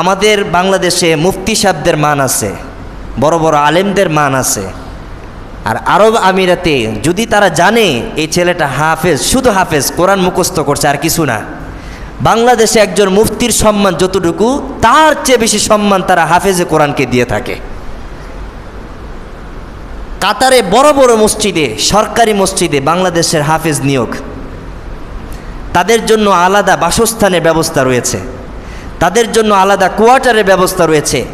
আমাদের বাংলাদেশে মুফতি সাহেবদের মান আছে, বড় বড় আলেমদের মান আছে। আর আরব আমিরাতে যদি তারা জানে এই ছেলেটা হাফেজ, শুধু হাফেজ, কোরআন মুখস্থ করছে আর কিছু না। বাংলাদেশে একজন মুফতির সম্মান যতটুকু, তার চেয়ে বেশি সম্মান তারা হাফেজে কোরআনকে দিয়ে থাকে। কাতারে বড় বড় মসজিদে, সরকারি মসজিদে বাংলাদেশের হাফেজ নিয়োগ। তাদের জন্য আলাদা বাসস্থানের ব্যবস্থা রয়েছে। তাদের জন্য আলাদা কোয়ার্টারের ব্যবস্থা রয়েছে,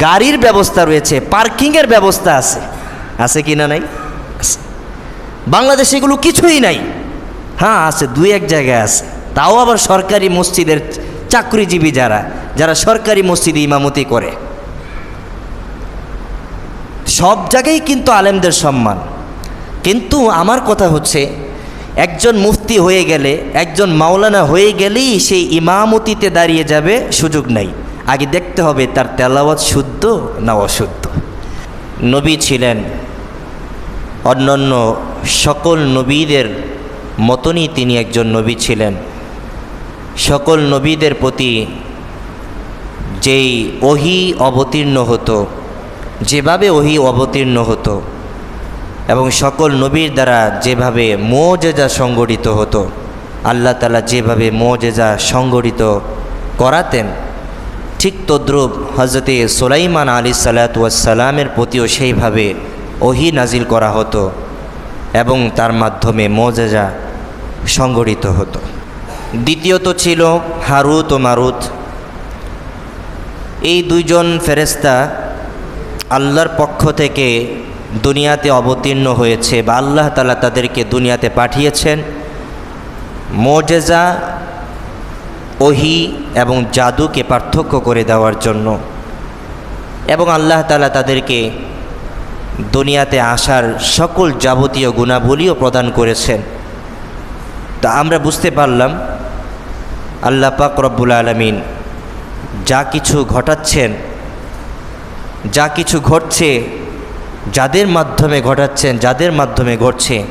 গাড়ির ব্যবস্থা রয়েছে, পার্কিংয়ের ব্যবস্থা আছে। আছে কি না নাই। বাংলাদেশে এগুলো কিছুই নাই। হ্যাঁ আছে, দুই এক জায়গায় আছে। তাও আবার সরকারি মসজিদের চাকরিজীবী যারা যারা সরকারি মসজিদে ইমামতি করে। সব জায়গায় কিন্তু আলেমদের সম্মান। কিন্তু আমার কথা হচ্ছে একজন মুফতি হয়ে গেলে, একজন মাওলানা হয়ে গেলেই সেই ইমামতিতে দাঁড়িয়ে যাবে সুযোগ নাই। আগে দেখতে হবে তার তেলাওয়াত শুদ্ধ না অশুদ্ধ। নবী ছিলেন অন্যান্য সকল নবীদের মতনই তিনি একজন নবী ছিলেন। সকল নবীদের প্রতি যেই ওহি অবতীর্ণ হতো, যেভাবে ওহি অবতীর্ণ হতো এবং সকল নবীর দ্বারা যেভাবে মোজেজা সংগঠিত হতো, আল্লাহ তালা যেভাবে মোজেজা সংগঠিত করাতেন, ঠিক তদ্রুপ হজরতে সোলাইমান আলী সালাতামের প্রতিও সেইভাবে ওহি নাজিল করা হতো এবং তার মাধ্যমে মোজেজা সংগঠিত হতো। দ্বিতীয়ত ছিল হারুত ও মারুত। এই দুইজন ফেরেস্তা আল্লাহর পক্ষ থেকে দুনিয়াতে অবতীর্ণ হয়েছে বা আল্লাহ তালা তাদেরকে দুনিয়াতে পাঠিয়েছেন। মোজেজা, ওহি এবং জাদুকে পার্থক্য করে দেওয়ার জন্য। এবং আল্লাহ তালা তাদেরকে দুনিয়াতে আসার সকল যাবতীয় গুণাবলীও প্রদান করেছেন। তা আমরা বুঝতে পারলাম, আল্লাহ পাক রব্বুল আলমিন যা কিছু ঘটাচ্ছেন, যা কিছু ঘটছে যাদের মাধ্যমে ঘটাচ্ছেন, যাদের মাধ্যমে ঘটছে,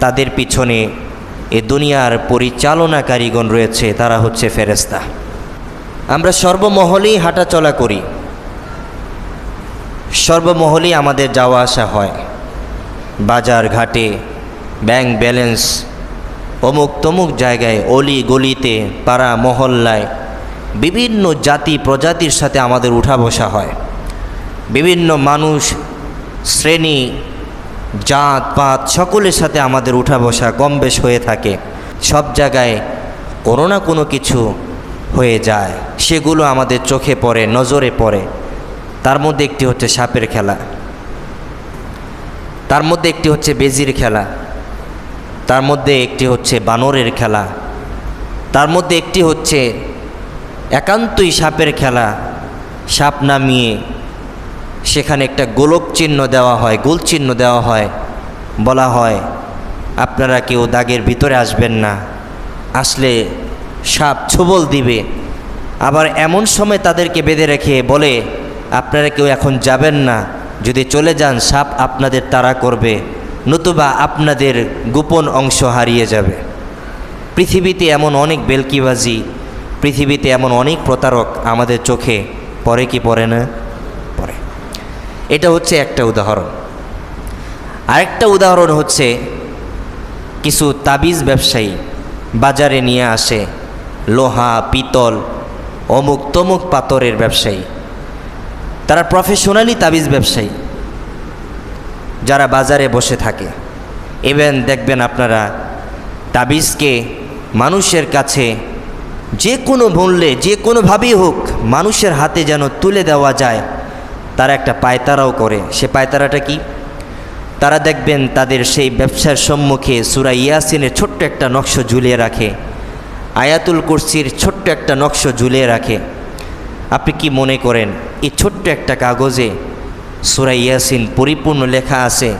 তাদের পিছনে এ দুনিয়ার পরিচালনাকারীগণ রয়েছে, তারা হচ্ছে ফেরেস্তা আমরা সর্বমহলেই হাঁটাচলা করি। সর্বমহলেই আমাদের যাওয়া আসা হয়। বাজার ঘাটে, ব্যাংক ব্যালেন্স, অমুক তমুক জায়গায়, অলি গলিতে, পাড়া মহল্লায়, বিভিন্ন জাতি প্রজাতির সাথে আমাদের উঠা বসা হয়। বিভিন্ন মানুষ শ্রেণি, জাত, পাত সকলের সাথে আমাদের উঠা বসা কম বেশ হয়ে থাকে। সব জায়গায় কোনো না কোনো কিছু হয়ে যায়। সেগুলো আমাদের চোখে পড়ে, নজরে পড়ে। তার মধ্যে একটি হচ্ছে সাপের খেলা। তার মধ্যে একটি হচ্ছে বেজির খেলা। তার মধ্যে একটি হচ্ছে বানরের খেলা। তার মধ্যে একটি হচ্ছে একান্তই সাপের খেলা। সাপ নামিয়ে সেখানে একটা গোলক চিহ্ন দেওয়া হয়, গোল চিহ্ন দেওয়া হয়। বলা হয়, আপনারা কেউ দাগের ভিতরে আসবেন না। আসলে সাপ ছবল দিবে। আবার এমন সময় তাদেরকে বেঁধে রেখে বলে, আপনারা কেউ এখন যাবেন না। যদি চলে যান, সাপ আপনাদের তাড়া করবে, নতুবা আপনাদের গোপন অংশ হারিয়ে যাবে। পৃথিবীতে এমন অনেক বেলকিবাজি, পৃথিবীতে এমন অনেক প্রতারক আমাদের চোখে পরে কি পড়ে না? এটা হচ্ছে একটা উদাহরণ। আরেকটা উদাহরণ হচ্ছে কিছু তাবিজ ব্যবসায়ী বাজারে নিয়ে আসে লোহা, পিতল, অমুক তমুক পাথরের ব্যবসায়ী। তারা প্রফেশনালি তাবিজ ব্যবসায়ী, যারা বাজারে বসে থাকে। ইভেন দেখবেন আপনারা তাবিজকে মানুষের কাছে যে কোনো মূল্যে, যে কোনোভাবেই হোক মানুষের হাতে যেন তুলে দেওয়া যায় তারা একটা পায়তারাও করে। সে পায়তারাটা কি? তারা দেখবেন তাদের সেই ব্যবসার সম্মুখে সুরা ইয়াসিনের ছোট্ট একটা নকশ ঝুলিয়ে রাখে। আয়াতুল কুরসির ছোট্ট একটা নকশ ঝুলিয়ে রাখে। আপনি কি মনে করেন, এই ছোট্ট একটা কাগজে সুরা ইয়াসিন পরিপূর্ণ লেখা আছে?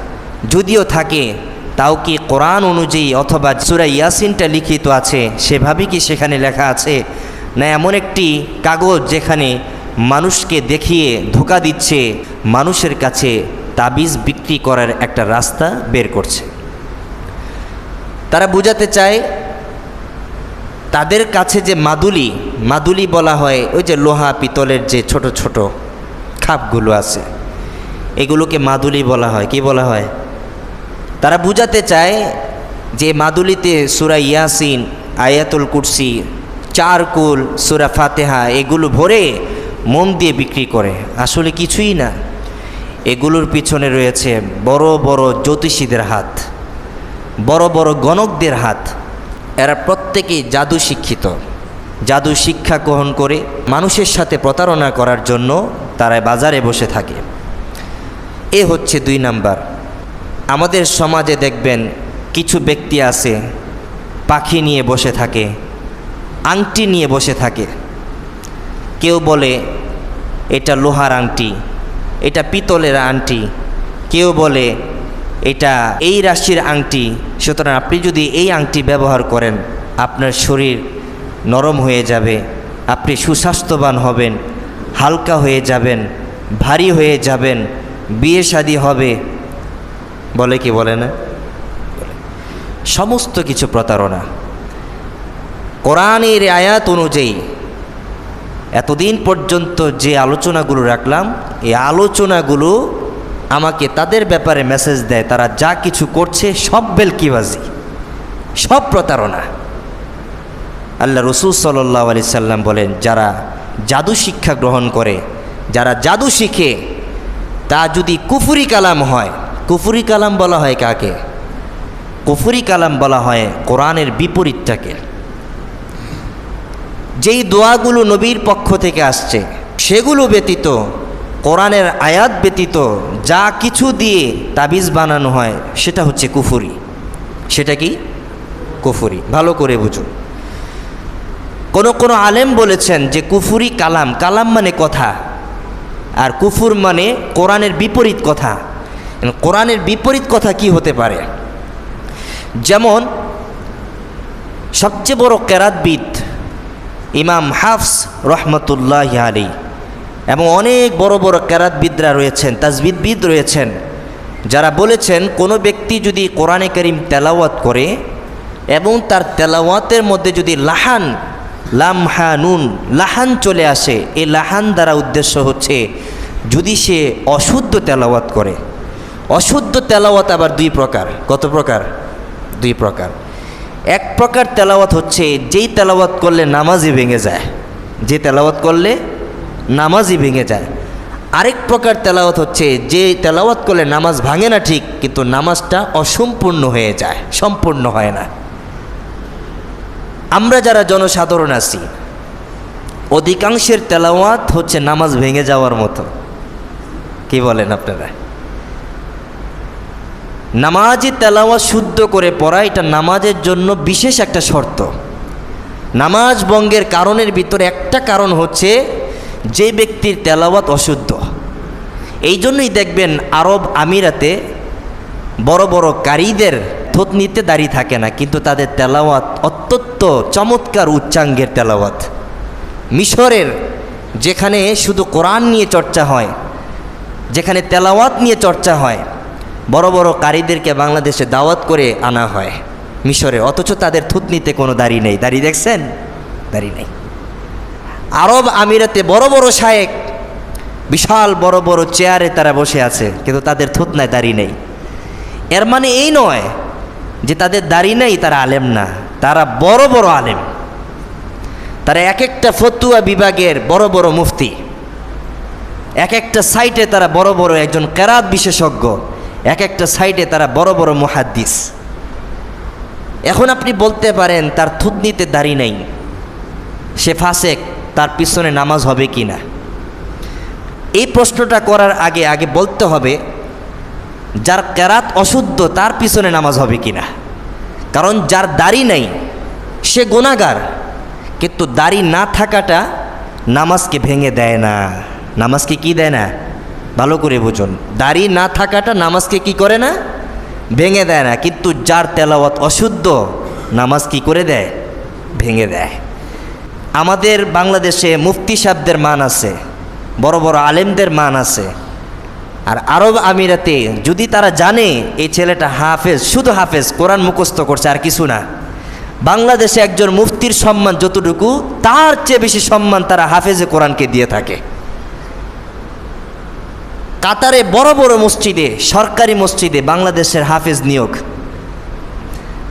যদিও থাকে, তাও কি কোরআন অনুযায়ী অথবা সুরা ইয়াসিনটা লিখিত আছে? সেভাবেই কি সেখানে লেখা আছে? না এমন একটি কাগজ যেখানে মানুষকে দেখিয়ে ধোকা দিচ্ছে, মানুষের কাছে তাবিজ বিক্রি করার একটা রাস্তা বের করছে। তারা বোঝাতে চায়, তাদের কাছে যে মাদুলি মাদুলি বলা হয়, ওই যে লোহা পিতলের যে ছোট ছোট খাপগুলো আছে, এগুলোকে মাদুলি বলা হয়। কি বলা হয়? তারা বুঝাতে চায় যে মাদুলিতে সুরা ইয়াসিন, আয়াতুল কুরসি চারকুল সুরা ফাতেহা, এগুলো ভরে মোম দিয়ে বিক্রি করে। আসলে কিছুই না। এগুলোর পিছনে রয়েছে বড় বড় জ্যোতিষীদের হাত, বড় বড় গণকদের হাত। এরা প্রত্যেকেই জাদু শিক্ষিত। জাদু শিক্ষা গ্রহণ করে মানুষের সাথে প্রতারণা করার জন্য তারা বাজারে বসে থাকে। এ হচ্ছে দুই নাম্বার। আমাদের সমাজে দেখবেন কিছু ব্যক্তি আছে, পাখি নিয়ে বসে থাকে, আংটি নিয়ে বসে থাকে। কেউ বলে, এটা লোহার আংটি, এটা পিতলের আংটি। কেউ বলে, এটা এই রাশির আংটি, সুতরাং আপনি যদি এই আংটি ব্যবহার করেন, আপনার শরীর নরম হয়ে যাবে, আপনি সুস্বাস্থ্যবান হবেন, হালকা হয়ে যাবেন, ভারী হয়ে যাবেন, বিয়ে শাদী হবে। বলে কি বলে না? সমস্ত কিছু প্রতারণা। কোরআনের আয়াত অনুযায়ী এতদিন পর্যন্ত যে আলোচনাগুলো রাখলাম, এই আলোচনাগুলো আমাকে তাদের ব্যাপারে মেসেজ দেয়, তারা যা কিছু করছে সব বেলকিবাজি, সব প্রতারণা। আল্লাহ রসুল সাল্লাহ আলি সাল্লাম বলেন, যারা জাদু শিক্ষা গ্রহণ করে, যারা জাদু শিখে, তা যদি কুফুরি কালাম হয়, কুফুরি কালাম বলা হয় কাকে? কুফুরি কালাম বলা হয় কোরআনের বিপরীতটাকে যেই দোয়াগুলো নবীর পক্ষ থেকে আসছে, সেগুলো ব্যতীত, কোরআনের আয়াত ব্যতীত যা কিছু দিয়ে তাবিজ বানানো হয়, সেটা হচ্ছে কুফুরি। সেটা কি? কুফুরি। ভালো করে বুঝুন কোন কোন আলেম বলেছেন যে কুফুরি কালাম। কালাম মানে কথা, আর কুফুর মানে কোরআনের বিপরীত কথা। কোরআনের বিপরীত কথা কি হতে পারে? যেমন, সবচেয়ে বড় কেরাতবিদ ইমাম হাফস রহমতুল্লাহ আলী এবং অনেক বড় বড় কেরাতবিদরা রয়েছেন, তাজবিদবিদ রয়েছেন, যারা বলেছেন কোনো ব্যক্তি যদি কোরআনে করিম তেলাওয়াত করে এবং তার তেলাওয়াতের মধ্যে যদি লাহান, লামহা নুন, লাহান চলে আসে, এই লাহান দ্বারা উদ্দেশ্য হচ্ছে যদি সে অশুদ্ধ তেলাওয়াত করে। অশুদ্ধ তেলাওয়াত আবার দুই প্রকার। কত প্রকার? দুই প্রকার। এক প্রকার তেলাওয়াত হচ্ছে, যেই তেলাওয়াত করলে নামাজই ভেঙে যায়। যে তেলাওয়াত করলে নামাজই ভেঙে যায়। আরেক প্রকার তেলাওয়াত হচ্ছে, যে তেলাওয়াত করলে নামাজ ভাঙে না ঠিক, কিন্তু নামাজটা অসম্পূর্ণ হয়ে যায়, সম্পূর্ণ হয় না। আমরা যারা জনসাধারণ আছি, অধিকাংশের তেলাওয়াত হচ্ছে নামাজ ভেঙে যাওয়ার মতো। কি বলেন আপনারা? নামাজি তেলাওয়াত শুদ্ধ করে পড়া, এটা নামাজের জন্য বিশেষ একটা শর্ত। নামাজ বঙ্গের কারণের ভিতরে একটা কারণ হচ্ছে যে ব্যক্তির তেলাওয়াত অশুদ্ধ। এই জন্যই দেখবেন আরব আমিরাতে বড় বড় কারীদের থতনিতে দাঁড়িয়ে থাকে না, কিন্তু তাদের তেলাওয়াত অত্যন্ত চমৎকার উচ্চাঙ্গের তেলাওয়াত। মিশরের যেখানে শুধু কোরআন নিয়ে চর্চা হয়, যেখানে তেলাওয়াত নিয়ে চর্চা হয় বড় বড় কারীদেরকে বাংলাদেশে দাওয়াত করে আনা হয় মিশরে। অথচ তাদের থুতনিতে কোনো দাড়ি নেই। দাড়ি দেখছেন? দাড়ি নেই। আরব আমিরাতে বড় বড় শায়েক, বিশাল বড় বড় চেয়ারে তারা বসে আছে, কিন্তু তাদের থুতনায় দাড়ি নেই। এর মানে এই নয় যে তাদের দাড়ি নেই, তারা আলেম না। তারা বড় বড় আলেম। তারা এক একটা ফতুয়া বিভাগের বড় বড় মুফতি। এক একটা সাইটে তারা বড় বড় একজন কেরাত বিশেষজ্ঞ। এক একটা সাইডে তারা বড় বড় মুহাদ্দিস। এখন আপনি বলতে পারেন, তার থুতনিতে দাড়ি নেই। সে ফাসেক, তার পিছনে নামাজ হবে কি না? এই প্রশ্নটা করার আগে আগে বলতে হবে, যার কেরাত অশুদ্ধ, তার পিছনে নামাজ হবে কি না? কারণ যার দাড়ি নেই, সে গোনাগার কিন্তু দাড়ি না থাকাটা নামাজকে ভেঙে দেয় না। নামাজকে কি দেয় না? ভালো করে বুঝুন। দাড়ি না থাকাটা নামাজকে কি করে না? ভেঙে দেয় না। কিন্তু যার তেলাওয়াত অশুদ্ধ, নামাজ কি করে দেয়? ভেঙে দেয়। আমাদের বাংলাদেশে মুফতি সাহেবদের মান আছে, বড় বড় আলেমদের মান আছে। আর আরব আমিরাতে যদি তারা জানে, এই ছেলেটা হাফেজ, শুধু হাফেজ, কোরআন মুখস্থ করছে আর কিছু না। বাংলাদেশে একজন মুফতির সম্মান যতটুকু, তার চেয়ে বেশি সম্মান তারা হাফেজে কোরআনকে দিয়ে থাকে। কাতারে বড় বড় মসজিদে, সরকারি মসজিদে বাংলাদেশের হাফেজ নিয়োগ।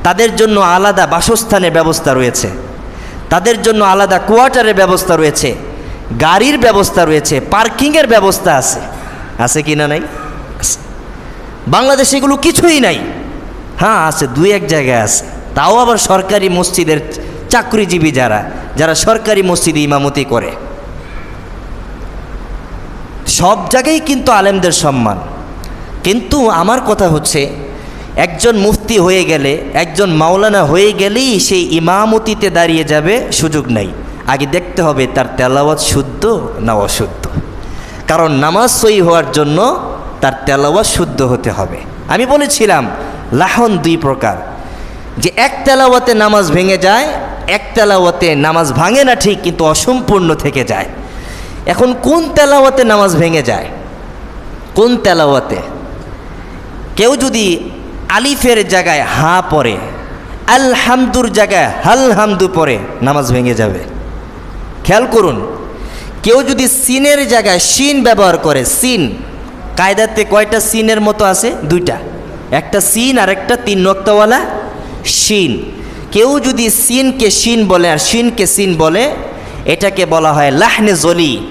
তাদের জন্য আলাদা বাসস্থানের ব্যবস্থা রয়েছে। তাদের জন্য আলাদা কোয়ার্টারের ব্যবস্থা রয়েছে। গাড়ির ব্যবস্থা রয়েছে, পার্কিংয়ের ব্যবস্থা আছে। আছে কি না নাই। বাংলাদেশে এগুলো কিছুই নাই। হ্যাঁ আছে, দুই এক জায়গায় আছে। তাও আবার সরকারি মসজিদের চাকরিজীবী যারা যারা সরকারি মসজিদে ইমামতি করে। সব জায়গায় কিন্তু আলেমদের সম্মান। কিন্তু আমার কথা হচ্ছে, একজন মুফতি হয়ে গেলে, একজন মাওলানা হয়ে গেলেই সেই ইমামতিতে দাঁড়িয়ে যাবে সুযোগ নাই। আগে দেখতে হবে তার তেলাওয়াত শুদ্ধ না অশুদ্ধ। কারণ নামাজ সই হওয়ার জন্য তার তেলাওয়াত শুদ্ধ হতে হবে। আমি বলেছিলাম, লাহন দুই প্রকার। যে এক তেলাওয়াতে নামাজ ভেঙে যায়, এক তেলাওয়াতে নামাজ ভাঙে না ঠিক, কিন্তু অসম্পূর্ণ থেকে যায়। এখন কোন তেলাওয়াতে নামাজ ভেঙে যায়? কোন তেলাওয়াতে? কেউ যদি আলিফের জায়গায় হা পড়ে, আলহামদুর জায়গায় হাল হামদু পড়ে, নামাজ ভেঙে যাবে। খেয়াল করুন, কেউ যদি সিনের জায়গায় সিন ব্যবহার করে, সিন, কায়দাতে কয়টা সিনের মতো আছে? দুইটা। একটা সিন আর একটা তিন নক্তাওয়ালা শিন কেউ যদি সিনকে শিন বলে আর শিনকে সিন বলে এটাকে বলা হয় লাহনে জলি।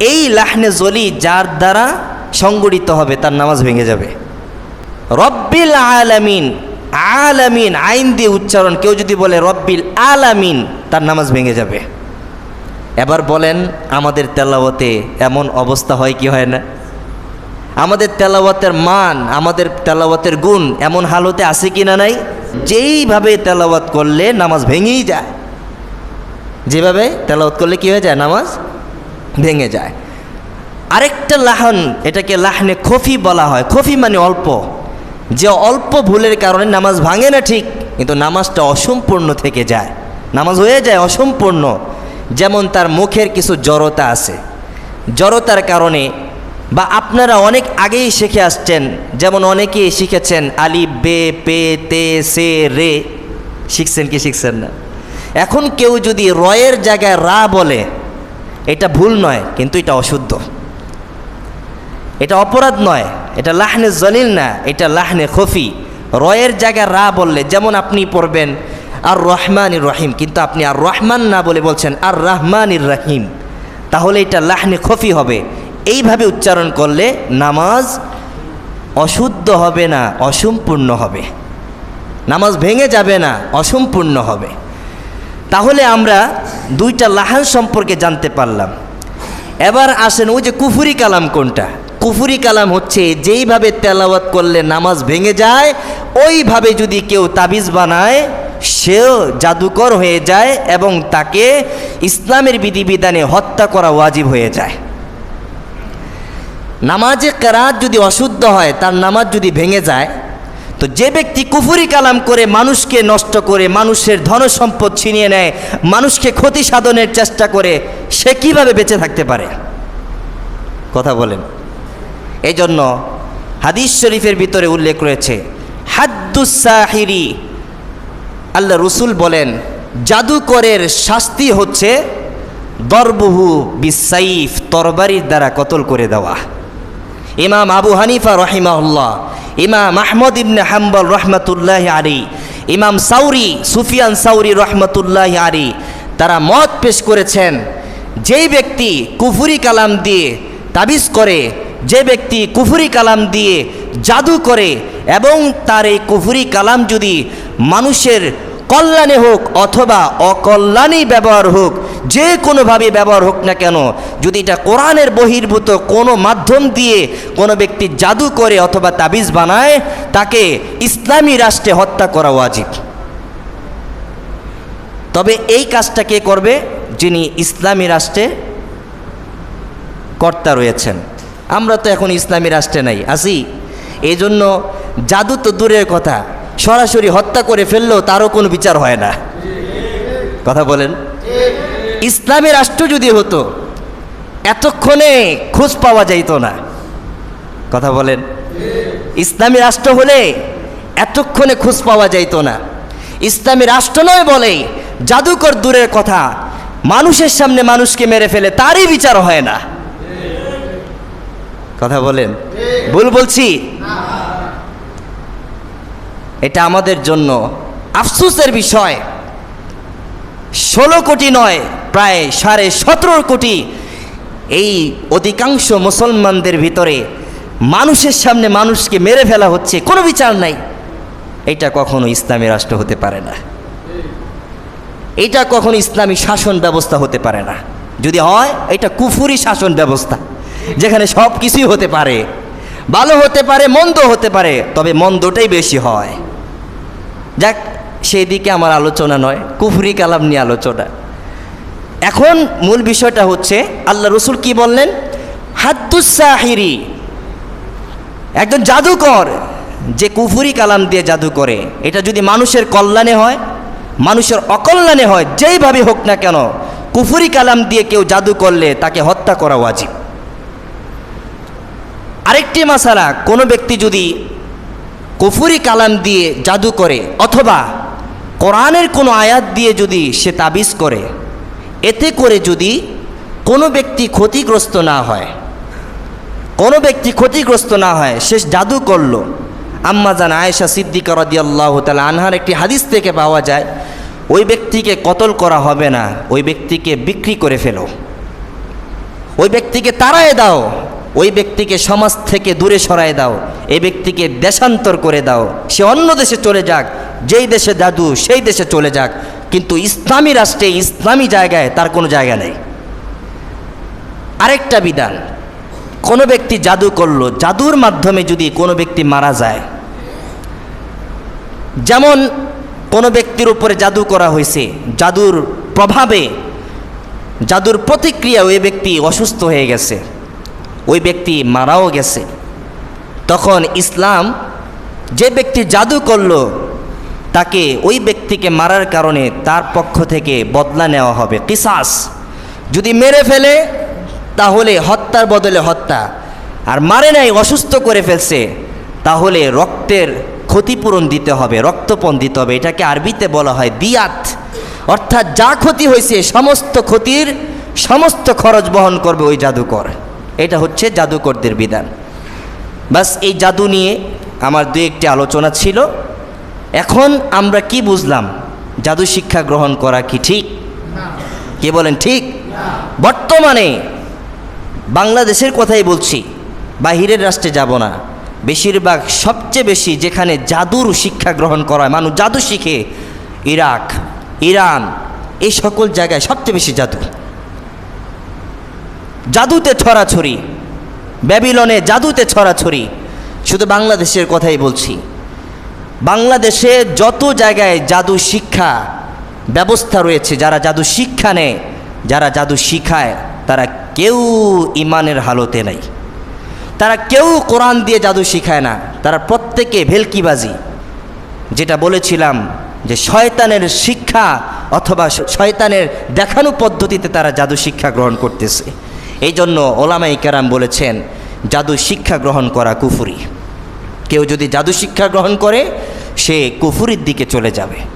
এই লাহনে জলি যার দ্বারা সংগঠিত হবে, তার নামাজ ভেঙে যাবে। রব্বিল আলামিন আলামিন, আইন দিয়ে উচ্চারণ। কেউ যদি বলে রব্বিল আলামিন, তার নামাজ ভেঙে যাবে। এবার বলেন, আমাদের তেলাওয়াতে এমন অবস্থা হয় কি হয় না? আমাদের তেলাওয়াতের মান, আমাদের তেলাওয়াতের গুণ এমন হালতে আছে কি না নাই? যেইভাবে তেলাওয়াত করলে নামাজ ভেঙেই যায়। যেভাবে তেলাওয়াত করলে কি হয়ে যায়? নামাজ ভেঙে যায়। আরেকটা লাহন, এটাকে লাহনে খফি বলা হয়। খফি মানে অল্প। যে অল্প ভুলের কারণে নামাজ ভাঙে না ঠিক, কিন্তু নামাজটা অসম্পূর্ণ থেকে যায়। নামাজ হয়ে যায় অসম্পূর্ণ। যেমন তার মুখের কিছু জড়তা আছে। জড়তার কারণে বা আপনারা অনেক আগেই শিখে আসছেন, যেমন অনেকেই শিখেছেন আলি বে, পে, তে, সে, রে। শিখছেন কি শিখছেন না? এখন কেউ যদি রয়ের জায়গায় রা বলে, এটা ভুল নয়, কিন্তু এটা অশুদ্ধ। এটা অপরাধ নয়, এটা লাহনে জলিল না, এটা লাহনে খফি। রয়ের জায়গায় রা বললে, যেমন আপনি পড়বেন আর রহমান রহিম, কিন্তু আপনি আর রহমান না বলে বলছেন আর রহমান রহিম। তাহলে এটা লাহনে খফি হবে। এইভাবে উচ্চারণ করলে নামাজ অশুদ্ধ হবে না, অসম্পূর্ণ হবে। নামাজ ভেঙে যাবে না, অসম্পূর্ণ হবে। তাহলে আমরা দুইটা লাহান সম্পর্কে জানতে পারলাম। এবার আসেন ওই যে কুফুরি কালাম কোনটা? কুফুরি কালাম হচ্ছে যেইভাবে তেলাওয়াত করলে নামাজ ভেঙে যায়, ওইভাবে যদি কেউ তাবিজ বানায়, সেও জাদুকর হয়ে যায় এবং তাকে ইসলামের বিধিবিধানে হত্যা করা ওয়াজিব হয়ে যায়। নামাজে কেরাত যদি অশুদ্ধ হয়, তার নামাজ যদি ভেঙে যায় তো যে ব্যক্তি কুফুরি কালাম করে মানুষকে নষ্ট করে, মানুষের ধন সম্পদ ছিনিয়ে নেয়, মানুষকে ক্ষতি সাধনের চেষ্টা করে, সে কীভাবে বেঁচে থাকতে পারে? কথা বলেন। এই জন্য হাদিস শরীফের ভিতরে উল্লেখ রয়েছে হাদ্দুসাহিরি আল্লাহ রসুল বলেন, জাদুকরের শাস্তি হচ্ছে দরবহু বিসাইফ, তরবারির দ্বারা কতল করে দেওয়া। ইমাম আবু হানিফা রহিমাউল্লাহ ইমাম আহমদ ইবনে হাম্বল রহমতুল্লাহ আলী ইমাম সাউরি, সুফিয়ান সাউরি রহমতুল্লাহ আলী তারা মত পেশ করেছেন, যেই ব্যক্তি কুফুরি কালাম দিয়ে তাবিজ করে, যে ব্যক্তি কুফুরি কালাম দিয়ে জাদু করে, এবং তার এই কুফুরি কালাম যদি মানুষের কল্যাণে হোক অথবা অকল্যাণেই ব্যবহার হোক, যে কোনোভাবে ব্যবহার হোক না কেন, যদি এটা কোরআনের বহির্ভূত কোনো মাধ্যম দিয়ে কোনো ব্যক্তি জাদু করে অথবা তাবিজ বানায়, তাকে ইসলামী রাষ্ট্রে হত্যা করা উচিত তবে এই কাজটা কে করবে? যিনি ইসলামী রাষ্ট্রে কর্তা রয়েছেন। আমরা তো এখন ইসলামী রাষ্ট্রে নাই, আসি? এই জন্য জাদু তো দূরের কথা। সরাসরি হত্যা করে ফেললেও তারও কোনো বিচার হয় না। কথা বলেন। ইসলামী রাষ্ট্র যদি হতো, এতক্ষণে খোঁজ পাওয়া যাইতো না। কথা বলেন। ইসলামী রাষ্ট্র হলে এতক্ষণে খোঁজ পাওয়া যাইতো না। ইসলামী রাষ্ট্র নয় বলে জাদুকর দূরের কথা, মানুষের সামনে মানুষকে মেরে ফেলে তারই বিচার হয় না। কথা বলেন। ভুল বলছি? এটা আমাদের জন্য আফসোসের বিষয়। ষোলো কোটি নয়, প্রায় সাড়ে সতেরো কোটি এই অধিকাংশ মুসলমানদের ভিতরে মানুষের সামনে মানুষকে মেরে ফেলা হচ্ছে, কোনো বিচার নাই। এটা কখনো ইসলামী রাষ্ট্র হতে পারে না। এটা কখনো ইসলামী শাসন ব্যবস্থা হতে পারে না। যদি হয়, এটা কুফুরি শাসন ব্যবস্থা, যেখানে সব কিছুই হতে পারে। ভালো হতে পারে, মন্দ হতে পারে, তবে মন্দটাই বেশি হয়। যাক সেই দিকে আমার আলোচনা নয়, কুফরি কালাম নিয়ে আলোচনা। এখন মূল বিষয়টা হচ্ছে, আল্লাহ রসুল কি বললেন? হাদ্দুসাহিরি একজন জাদুকর, যে কুফুরি কালাম দিয়ে জাদু করে। এটা যদি মানুষের কল্যাণে হয়, মানুষের অকল্যাণে হয়, যেইভাবে হোক না কেন, কুফুরি কালাম দিয়ে কেউ জাদু করলে তাকে হত্যা করা উচিত আরেকটি মাসালা, কোনো ব্যক্তি যদি কুফুরি কালাম দিয়ে জাদু করে, অথবা কোরআনের কোনো আয়াত দিয়ে যদি সে তাবিজ করে, এতে করে যদি কোনো ব্যক্তি ক্ষতিগ্রস্ত না হয়, কোনো ব্যক্তি ক্ষতিগ্রস্ত না হয়, সে জাদু করল। আম্মা জান আয়েশা সিদ্দিকা রদিয়াল্লাহ তালা আনহার একটি হাদিস থেকে পাওয়া যায়, ওই ব্যক্তিকে কতল করা হবে না, ওই ব্যক্তিকে বিক্রি করে ফেলো। ওই ব্যক্তিকে তাড়ায় দাও ওই ব্যক্তিকে সমাজ থেকে দূরে সরায় দাও এই ব্যক্তিকে দেশান্তর করে দাও। সে অন্য দেশে চলে যাক, যেই দেশে জাদু, সেই দেশে চলে যাক। কিন্তু ইসলামী রাষ্ট্রে, ইসলামী জায়গায় তার কোনো জায়গা নেই। আরেকটা বিধান, কোনো ব্যক্তি জাদু করল, জাদুর মাধ্যমে যদি কোনো ব্যক্তি মারা যায়, যেমন কোনো ব্যক্তির উপরে জাদু করা হয়েছে, জাদুর প্রভাবে, জাদুর প্রতিক্রিয়া ওই ব্যক্তি অসুস্থ হয়ে গেছে। ওই ব্যক্তি মারাও গেছে। তখন ইসলাম যে ব্যক্তি জাদু করল, তাকে ওই ব্যক্তিকে মারার কারণে তার পক্ষ থেকে বদলা নেওয়া হবে। কিসাস, যদি মেরে ফেলে, তাহলে হত্যার বদলে হত্যা। আর মারে নাই, অসুস্থ করে ফেলছে, তাহলে রক্তের ক্ষতিপূরণ দিতে হবে, রক্তপণ দিতে হবে। এটাকে আরবিতে বলা হয় দিয়াত। অর্থাৎ যা ক্ষতি হয়েছে, সমস্ত ক্ষতির সমস্ত খরচ বহন করবে ওই জাদুকর। এটা হচ্ছে জাদুকরদের বিধান। বাস এই জাদু নিয়ে আমার দু একটি আলোচনা ছিল। এখন আমরা কি বুঝলাম? জাদু শিক্ষা গ্রহণ করা কি ঠিক? কে বলেন ঠিক? বর্তমানে বাংলাদেশের কথাই বলছি, বাহিরের রাষ্ট্রে যাব না। বেশিরভাগ, সবচেয়ে বেশি যেখানে জাদুর শিক্ষা গ্রহণ করা হয়, মানুষ জাদু শিখে। ইরাক, ইরান, এই সকল জায়গায় সবচেয়ে বেশি জাদু। জাদুতে ছড়াছড়ি। ব্যাবিলনে জাদুতে ছড়াছড়ি। শুধু বাংলাদেশের কথাই বলছি। বাংলাদেশে যত জায়গায় জাদু শিক্ষা ব্যবস্থা রয়েছে, যারা জাদু শিক্ষা নেয়, যারা জাদু শিখায়, তারা কেউ ইমানের হালতে নাই। তারা কেউ কোরআন দিয়ে জাদু শিখায় না। তারা প্রত্যেকে ভেলকিবাজি। যেটা বলেছিলাম যে শয়তানের শিক্ষা অথবা শয়তানের দেখানো পদ্ধতিতে তারা জাদু শিক্ষা গ্রহণ করতেছে। এই জন্য ওলামাই কেরাম বলেছেন, জাদু শিক্ষা গ্রহণ করা কুফুরি। কেউ যদি জাদু শিক্ষা গ্রহণ করে, সে কুফুরির দিকে চলে যাবে।